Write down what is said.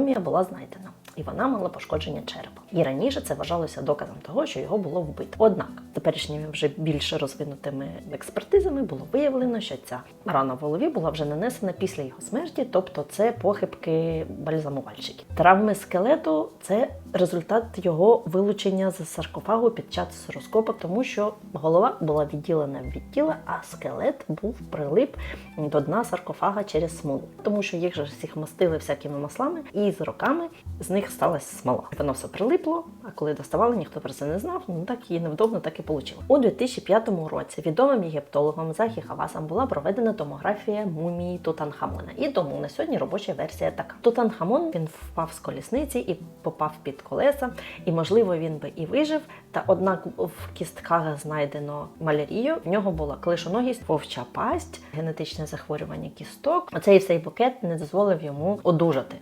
мумія була знайдена. І вона мала пошкодження черепа. І раніше це вважалося доказом того, що його було вбито. Однак, теперішніми вже більш розвинутими експертизами було виявлено, що ця рана в голові була вже нанесена після його смерті, тобто це похибки бальзамувальщиків. Травми скелету це результат його вилучення з саркофагу під час розкопок, тому що голова була відділена від тіла, а скелет був прилип до дна саркофага через смолу, тому що їх же всіх мастили всякими маслами, і з роками з них сталася смола. Воно все прилипло, а коли доставали, ніхто про це не знав. Ну так і невдобно, так і вийшло. У 2005 році відомим єгиптологом Захі Хавасом була проведена томографія мумії Тутанхамона. І тому на сьогодні робоча версія така: Тутанхамон він впав з колісниці і попав під колеса, і можливо він би і вижив. Та однак в кістках знайдено малярію. В нього була клишоногість, вовча пасть, генетичне захворювання кісток. Оцей всей букет не дозволив йому одужати.